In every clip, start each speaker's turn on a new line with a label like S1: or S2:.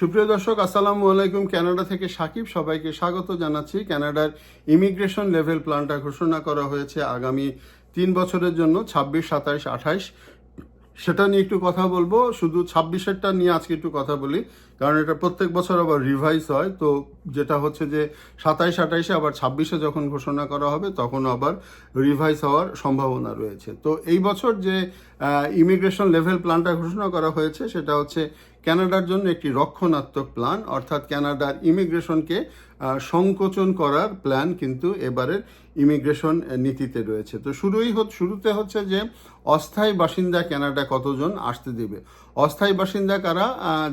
S1: সুপ্রিয় দর্শক, আসসালামু আলাইকুম। কানাডা থেকে সাকিব সবাইকে স্বাগত জানাচ্ছি। কানাডার ইমিগ্রেশন লেভেল প্ল্যানটা ঘোষণা করা হয়েছে আগামী তিন বছরের জন্য, ছাব্বিশ, সাতাইশ, আঠাইশ। সেটা নিয়ে একটু কথা বলব। শুধু ছাব্বিশেরটা নিয়ে আজকে একটু কথা বলি, কারণ এটা প্রত্যেক বছর আবার রিভাইজ হয়। তো যেটা হচ্ছে যে, সাতাইশ, আঠাইশে আবার ছাব্বিশে যখন ঘোষণা করা হবে, তখন আবার রিভাইজ হওয়ার সম্ভাবনা রয়েছে। তো এই বছর যে ইমিগ্রেশন লেভেল প্ল্যানটা ঘোষণা করা হয়েছে, সেটা হচ্ছে ক্যানাডার জন্য একটি রক্ষণাত্মক প্ল্যান অর্থাৎ ক্যানাডার ইমিগ্রেশনকে সংকোচন করার প্ল্যান কিন্তু এবারের ইমিগ্রেশন নীতিতে রয়েছে। তো শুরুই শুরুতে হচ্ছে যে অস্থায়ী বাসিন্দা ক্যানাডা কতজন আসতে দেবে? অস্থায়ী বাসিন্দা কারা?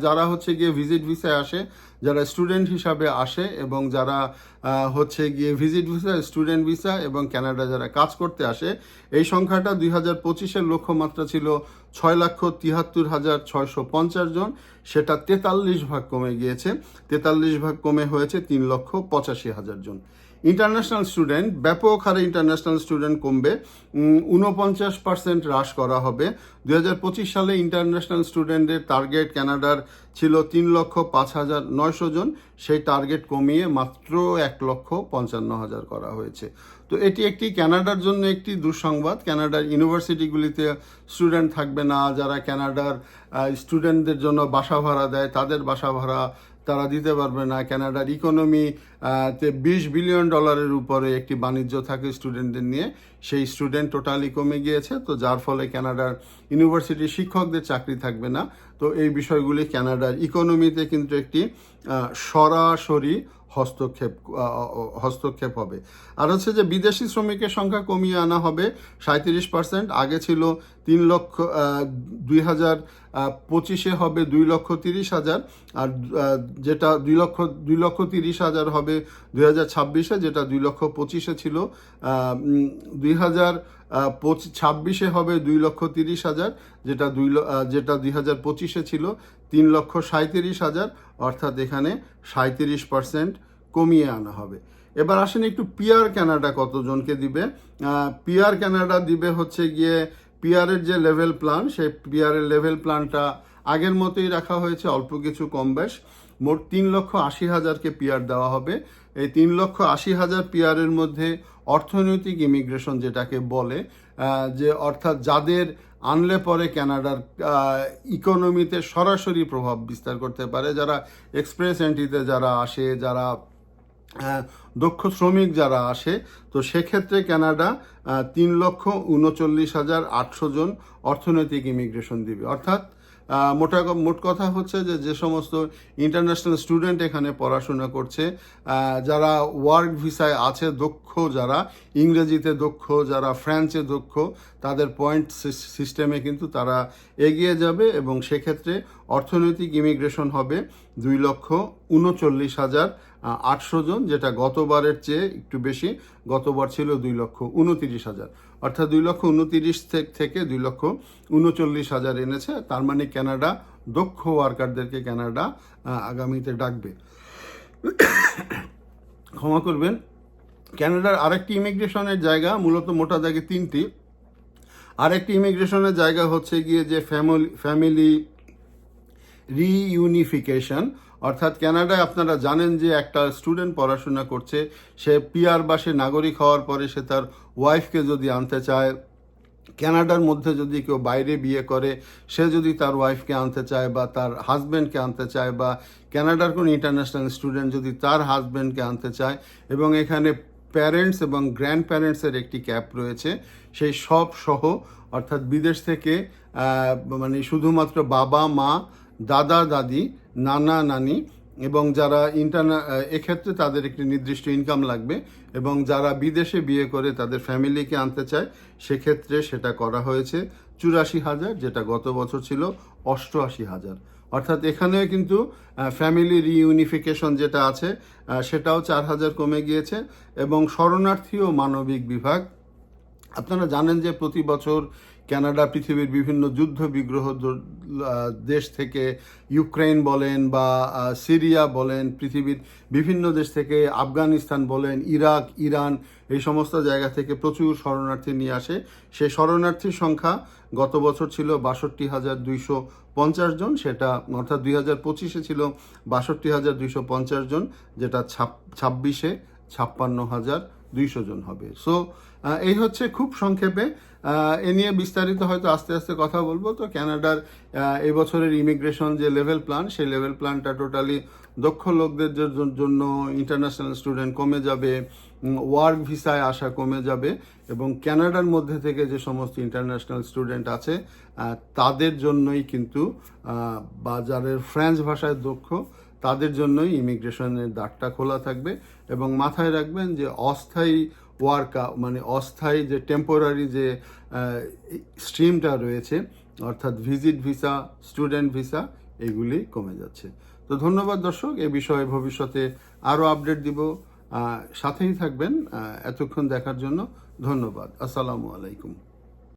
S1: যারা হচ্ছে গিয়ে ভিজিট ভিসায় আসে, যারা স্টুডেন্ট হিসাবে আসে এবং যারা হচ্ছে গিয়ে ভিজিট ভিসা স্টুডেন্ট ভিসা এবং ক্যানাডা যারা কাজ করতে আসে, এই সংখ্যাটা দুই হাজার পঁচিশের লক্ষ্যমাত্রা ছিল ছয় লক্ষ তিয়াত্তর হাজার ছয়শো পঞ্চাশ জন। সেটা তেতাল্লিশ ভাগ কমে গিয়েছে। তেতাল্লিশ ভাগ কমে হয়েছে তিন লক্ষ পঁচাশি হাজার জন। ইন্টারন্যাশনাল স্টুডেন্ট ব্যাপক হারে ইন্টারন্যাশনাল স্টুডেন্ট কমবে। উনপঞ্চাশ পার্সেন্ট হ্রাস করা হবে। দুই হাজার পঁচিশ সালে ইন্টারন্যাশনাল স্টুডেন্টের টার্গেট কানাডার ছিল তিন লক্ষ পাঁচ হাজার নয়শো জন। সেই টার্গেট কমিয়ে মাত্র এক লক্ষ পঞ্চান্ন হাজার করা হয়েছে। তো এটি একটি ক্যানাডার জন্য একটি দুঃসংবাদ। ক্যানাডার ইউনিভার্সিটিগুলিতে স্টুডেন্ট থাকবে না। যারা ক্যানাডার স্টুডেন্টদের জন্য বাসা ভাড়া দেয়, তাদের বাসা ভাড়া তারা দিতে পারবে না। ক্যানাডার ইকোনমি তে বিশ বিলিয়ন ডলারের উপরে একটি বাণিজ্য থাকে স্টুডেন্টদের নিয়ে। সেই স্টুডেন্ট টোটালি কমে গিয়েছে, তো যার ফলে ক্যানাডার ইউনিভার্সিটির শিক্ষকদের চাকরি থাকবে না। তো এই বিষয়গুলি ক্যানাডার ইকোনমিতে কিন্তু একটি সরাসরি হস্তক্ষেপ হস্তক্ষেপ হবে। আর হচ্ছে যে বিদেশি শ্রমিকের সংখ্যা কমিয়ে আনা হবে সাঁত্রিশ পার্সেন্ট। আগে ছিল তিন লক্ষ দুই হাজার পঁচিশে হবে দুই লক্ষ তিরিশ হাজার। আর যেটা দুই লক্ষ দুই লক্ষ তিরিশ হাজার হবে দুই হাজার ছাব্বিশে, যেটা দুই লক্ষ পঁচিশে ছিল দুই হাজার পঁচি- ছাব্বিশে হবে দুই লক্ষ তিরিশ হাজার, যেটা দুই যেটা দুই হাজার পঁচিশে ছিল, তিন লক্ষ সাঁত্রিশ হাজার। অর্থাৎ এখানে সাঁত্রিশ পার্সেন্ট কমিয়ে আনা হবে। এবার আসেন একটু পিয়ার কানাডা কতজনকে দিবে? পিয়ার কানাডা দিবে হচ্ছে গিয়ে পিয়ারের যে লেভেল প্ল্যান সেই পিয়ারের লেভেল প্ল্যানটা আগের মতোই রাখা হয়েছে, অল্প কিছু কম বেশ। মোট তিন লক্ষ আশি হাজারকে পিয়ার দেওয়া হবে। এই তিন লক্ষ আশি হাজার পিয়ারের মধ্যে অর্থনৈতিক ইমিগ্রেশন যেটাকে বলে যে অর্থাৎ যাদের আনলে পরে কানাডার ইকোনমিতে সরাসরি প্রভাব বিস্তার করতে পারে, যারা এক্সপ্রেস এন্ট্রিতে যারা আসে, যারা দক্ষ শ্রমিক যারা আসে, তো সেক্ষেত্রে কানাডা তিন লক্ষ উনচল্লিশ হাজার আটশো জন অর্থনৈতিক ইমিগ্রেশন দিবে। অর্থাৎ মোটা মোট কথা হচ্ছে যে যে সমস্ত ইন্টারন্যাশনাল স্টুডেন্ট এখানে পড়াশোনা করছে যারা ওয়ার্ক ভিসায় আছে দক্ষ যারা, ইংরেজিতে দক্ষ যারা ফ্রান্সে দক্ষ, তাদের পয়েন্ট সিস্টেমে কিন্তু তারা এগিয়ে যাবে এবং সেক্ষেত্রে অর্থনৈতিক ইমিগ্রেশন হবে দুই লক্ষ উনচল্লিশ হাজার আটশো জন যেটা গতবারের চেয়ে একটু বেশি গতবার ছিল দুই লক্ষ উনতিরিশ হাজার। অর্থাৎ দুই লক্ষ উনতিরিশ থেকে দুই লক্ষ উনচল্লিশ হাজার এনেছে তার মানে কানাডা দক্ষ ওয়ার্কারদেরকে আহ, আগামীতে ডাকবে। ক্ষমা করবেন কানাডার আরেকটি ইমিগ্রেশনের জায়গা মূলত মোটা দাগে তিনটি। আরেকটি ইমিগ্রেশনের জায়গা হচ্ছে গিয়ে যে ফ্যামিলি ফ্যামিলি রিইউনিফিকেশন অর্থাৎ কানাডায় আপনারা জানেন যে একটা স্টুডেন্ট পড়াশোনা করছে, সে পিআর বা সে নাগরিক হওয়ার পরে সে তার ওয়াইফকে যদি আনতে চায় কানাডার মধ্যে যদি কেউ বাইরে বিয়ে করে, সে যদি তার ওয়াইফকে আনতে চায় বা তার হাজব্যান্ডকে আনতে চায় বা ক্যানাডার কোনো ইন্টারন্যাশনাল স্টুডেন্ট যদি তার হাজব্যান্ডকে আনতে চায় এবং এখানে প্যারেন্টস এবং গ্র্যান্ড প্যারেন্টসের একটি ক্যাপ রয়েছে, সেই সব সহ অর্থাৎ বিদেশ থেকে মানে শুধুমাত্র বাবা, মা, দাদা, দাদি নানা নানি এবং যারা ইন্টারনা এক্ষেত্রে তাদের একটি নির্দিষ্ট ইনকাম লাগবে এবং যারা বিদেশে বিয়ে করে তাদের ফ্যামিলিকে আনতে চায়, সেক্ষেত্রে সেটা করা হয়েছে চুরাশি হাজার, যেটা গত বছর ছিল অষ্টআশি হাজার। অর্থাৎ এখানেও কিন্তু ফ্যামিলি রিইউনিফিকেশন যেটা আছে সেটাও চার হাজার কমে গিয়েছে এবং শরণার্থী ও মানবিক বিভাগ আপনারা জানেন যে প্রতি বছর কানাডা পৃথিবীর বিভিন্ন যুদ্ধ বিগ্রহ দেশ থেকে ইউক্রেন বলেন বা সিরিয়া বলেন, পৃথিবীর বিভিন্ন দেশ থেকে আফগানিস্তান বলেন, ইরাক, ইরান, এই সমস্ত জায়গা থেকে প্রচুর শরণার্থী নিয়ে আসে। সেই শরণার্থীর সংখ্যা গত বছর ছিল বাষট্টি হাজার দুইশো পঞ্চাশ জন, সেটা অর্থাৎ দুই হাজার পঁচিশে ছিল বাষট্টি হাজার দুইশো পঞ্চাশ জন, যেটা ছাব্বিশে ছাপ্পান্ন হাজার দুইশো জন হবে। সো এই হচ্ছে খুব সংক্ষেপে। এ নিয়ে বিস্তারিত হয়তো আস্তে আস্তে কথা বলব। তো কানাডার এবছরের ইমিগ্রেশন যে লেভেল প্ল্যান সেই লেভেল প্ল্যানটা টোটালি দক্ষ লোকদের জন্য ইন্টারন্যাশনাল স্টুডেন্ট কমে যাবে ওয়ার্ক ভিসায় আসা কমে যাবে এবং কানাডার মধ্যে থেকে যে সমস্ত ইন্টারন্যাশনাল স্টুডেন্ট আছে তাদের জন্যই কিন্তু বাজারের ফ্রেঞ্চ ভাষায় দক্ষ, তাদের জন্যই ইমিগ্রেশনের দ্বারটা খোলা থাকবে এবং মাথায় রাখবেন যে অস্থায়ী ওয়ার্ক মানে অস্থায়ী যে টেম্পোরারি যে স্ট্রিমটা রয়েছে, অর্থাৎ ভিজিট ভিসা স্টুডেন্ট ভিসা এগুলি কমে যাচ্ছে। তো ধন্যবাদ দর্শক, এ বিষয়ে ভবিষ্যতে আরও আপডেট দিব। সাথেই থাকবেন এতক্ষণ দেখার জন্য ধন্যবাদ। আসসালামু আলাইকুম।